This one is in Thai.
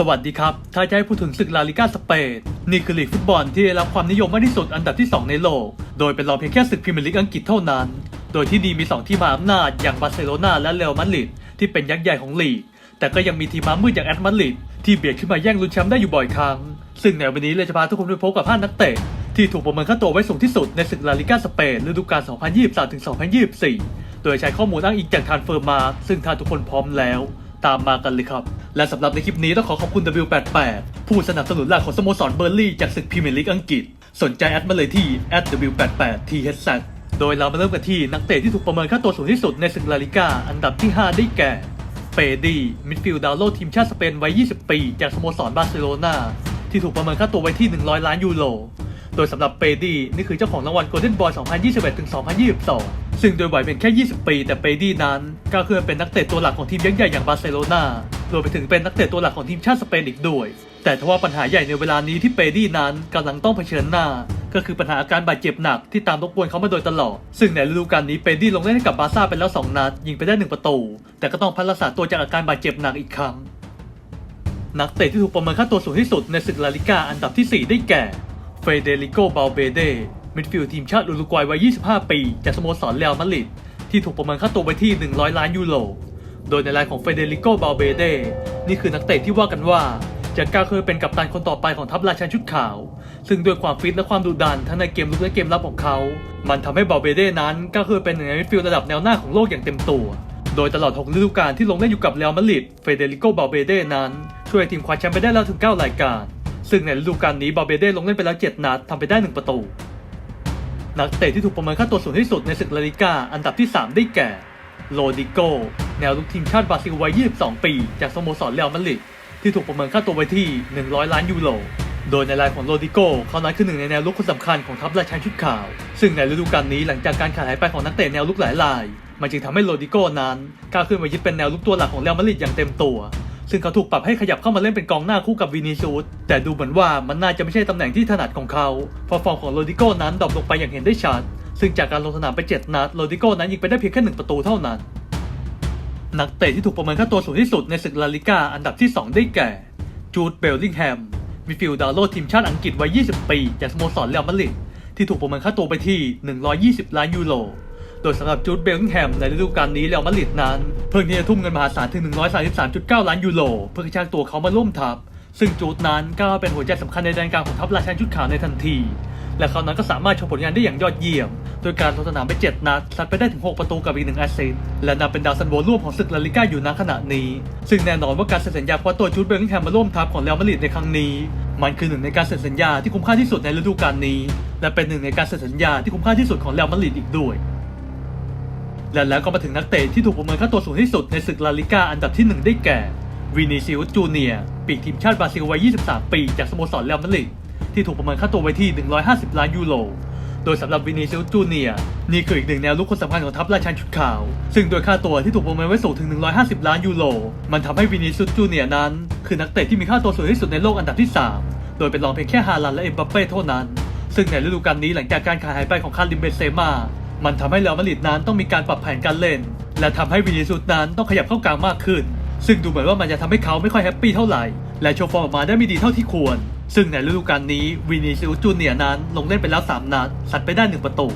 สวัสดีครับ ถ้าจะให้พูดถึงศึกลาลิกาสเปนนี่คือลีกฟุตบอลที่ได้รับความนิยมมากที่สุดอันดับที่ 2 ในโลก โดยเป็นรองเพียงแค่ศึกพรีเมียร์ลีกอังกฤษเท่านั้น โดยที่ดีมี 2 ที่มาอำนาจอย่างบาร์เซโลนาและเรอัลมาดริดที่เป็นยักษ์ใหญ่ของลีก แต่ก็ยังมีทีมมามืดอย่างแอตมาดริดที่เบียดขึ้นมาแย่งลุ้นแชมป์ได้อยู่บ่อยครั้ง ซึ่งในวันนี้เลยจะพาทุกคนไปพบกับห้านักเตะที่ถูกประเมินค่าตัวไว้สูงที่สุดในศึกลาลิกาสเปนฤดูกาล 2023-2024 โดยใช้ข้อมูลอ้างอิงจากทานเฟอร์มา ซึ่งถ้าทุกคนพร้อมแล้ว ตามมากันเลยครับ และสำหรับในคลิปนี้ต้องขอขอบคุณ W88 ผู้สนับสนุนหลักของสโมสรเบอร์ลี่จากศึกพรีเมียร์ลีกอังกฤษ สนใจแอดมาเลยที่ @W88THZ โดยเรามาเริ่มกันที่นักเตะที่ถูกประเมินค่าตัวสูงที่สุดในศึกลาลิกาอันดับที่ 5 ได้แก่เปดีมิดฟิลด์ดาวโลทีมชาติสเปนวัย 20 ปี จากสโมสรบาร์เซโลนาที่ถูกประเมินค่าตัวไว้ที่ 100 ล้านยูโร โดยสำหรับเปดีนี่คือเจ้าของรางวัลโกลเด้นบอย2021-2022 ซึ่งโดยวัยเป็นแค่ 20 ปี แต่เปดีนั้นก็คือเป็นนักเตะตัวหลักของทีมยักษ์ใหญ่อย่างบาร์เซโลนารวมไปถึงเป็นนักเตะตัวหลักของทีมชาติสเปนอีกด้วย แต่ทว่าปัญหาใหญ่ในเวลานี้ที่เปดีนั้นกำลังต้องเผชิญหน้า ก็คือปัญหาอาการบาดเจ็บหนักที่ตามรบกวนเขามาโดยตลอด ซึ่งในฤดูกาลนี้เปดีลงเล่นให้กับบาร์ซ่าไปแล้ว 2 นัด ยิงไปได้ 1 ประตู แต่ก็ต้องพักรักษาตัวจากอาการบาดเจ็บหนักอีกครั้ง นักเตะที่ถูกประเมินค่าตัวสูงที่สุดในศึกลาลิกาอันดับที่ 4 ได้แก่ เฟเดริโกบาลเบเดมิดฟิลด์ทีมชาติอุรุกวัยวัย 25 ปี จากสโมสรเรอัลมาดริดที่ถูกประเมินค่าตัวไว้ที่ 100 ล้านยูโร โดยในรายของเฟเดริโกบาลเบเดนี่คือนักเตะที่ว่ากันว่าจะก้าวขึ้นเป็นกัปตันคนต่อไปของทัพราชันชุดขาว ซึ่งด้วยความฟิตและความดุดันทั้งในเกมลุกและเกมรับของเขา มันทำให้บาลเบเดนั้นก้าวขึ้นเป็นหนึ่งในมิดฟิลด์ระดับแนวหน้าของโลกอย่างเต็มตัว โดยตลอด 6 ฤดูกาลที่ลงเล่นอยู่กับเรอัลมาดริด เฟเดริโกบาลเบเดนั้น ช่วยทีมคว้าแชมป์ไปได้แล้วถึง 9 รายการ ซึ่งในฤดูกาลนี้บาเบเดลงเล่นไปแล้ว 7 นัดทำไปได้ 1 ประตู นักเตะที่ถูกประเมินค่าตัวสูงที่สุดในศึกลาลิกาอันดับที่ 3 ได้แก่ โรดิโก แนวลุกทีมชาติบราซิลวัย 22 ปี จากสโมสรเรอัลมาดริดที่ถูกประเมินค่าตัวไว้ที่ 100 ล้านยูโร โดยในรายของโรดิโกเขานั้นคือหนึ่งในแนวลุกคนสำคัญของทัพราชันชุดขาว ซึ่งในฤดูกาลนี้หลังจากการขาดหายไปของนักเตะแนวลุกหลายรายมันจึงทำให้โรดิโกนั้นก้าวขึ้นมายึดเป็นแนวลุกตัวหลักของเรอัลมาดริดอย่างเต็มตัว ซึ่งเขาถูกปรับให้ขยับเข้ามาเล่นเป็นกองหน้าคู่กับวินิซูสแต่ดูเหมือนว่ามันน่าจะไม่ใช่ตำแหน่งที่ถนัดของเขาเพราะฟอร์มของโรดิโก้นั้นดรอปลงไปอย่างเห็นได้ชัด ซึ่งจากการลงสนามไป 7 นัดโรดิโก้นั้นยิงไปได้เพียงแค่1ประตูเท่านั้น นักเตะที่ถูกประเมินค่าตัวสูงที่สุดในศึกลาลิกาอันดับที่ 2 ได้แก่ จูดเบลลิงแฮมมิฟิลด์ดาวโลทีมชาติอังกฤษวัย 20 ปี จากสโมสรเรอัลมาดริดที่ถูกประเมินค่าตัวไปที่ 120 ล้านยูโร โดยสำหรับจูดเบลลิงแฮมในฤดูกาลนี้เรอัลมาดริดนั้น เพิ่งที่จะทุ่มเงินมหาศาลถึง 133.9 ล้านยูโรเพื่อกระชากตัวเขามาร่วมทัพ ซึ่งจูดนั้นก็เป็นหัวใจสำคัญในแดนกลางของทัพราชันชุดขาวในทันที และเขานั้นก็สามารถโชว์ผลงานได้อย่างยอดเยี่ยม โดยการลงสนามไป 7 นัดซัดไปได้ถึง 6 ประตูกับอีกหนึ่งแอสซิสต์และนับเป็นดาวซันโวร่วมของศึกลาลิก้าอยู่ณขณะนี้ ซึ่งแน่นอนว่าการเซ็นสัญญาคว้าตัวจูดเบลลิงแฮมมาร่วมทัพของเรอัลมาดริดในครั้งนี้มันคือหนึ่งในการเซ็นสัญญาที่คุ้มค่าที่สุดในฤดูกาลนี้ และเป็นหนึ่งในการเซ็นสัญญาที่คุ้มค่าที่สุดของเรอัลมาดริดอีกด้วย และแล้วก็มาถึงนักเตะที่ถูกประเมินค่าตัวสูงที่สุดในศึกลาลิก้าอันดับที่ 1 ได้แก่วินิซิอุสจูเนียปีกทีมชาติบราซิลวัย 23 ปี จากสโมสรเรอัลมาดริดที่ถูกประเมินค่าตัวไว้ที่ 150 ล้านยูโร โดยสำหรับวินิซิอุสจูเนียนี่คืออีกหนึ่งแนวลุกคนสำคัญของทัพราชันชุดขาว ซึ่งโดยค่าตัวที่ถูกประเมินไว้สูงถึง 150 ล้านยูโร มันทำให้วินิซิอุสจูเนียนั้น คือนักเตะที่มีค่าตัวสูงที่สุดในโลกอันดับที่ 3 โดยเป็นรองเพียงแค่ฮาลันและเอ็มบัปเป้เท่านั้น ซึ่งในฤดูกาลนี้หลังจากการขาดหายไปของคาริมเบนเซม่า มันทำให้เรอัลมาดริดนั้นต้องมีการปรับแผนการเล่น และทำให้วินิสุสนั้นต้องขยับเข้ากลางมากขึ้น ซึ่งดูเหมือนว่ามันจะทำให้เขาไม่ค่อยแฮปปี้เท่าไหร่ และโชว์ฟอร์มออกมาได้ไม่ดีเท่าที่ควร ซึ่งในฤดูกาลนี้วินิสุสจูเนียนั้นลงเล่นไปแล้ว3นัดสัดไปได้1ประตู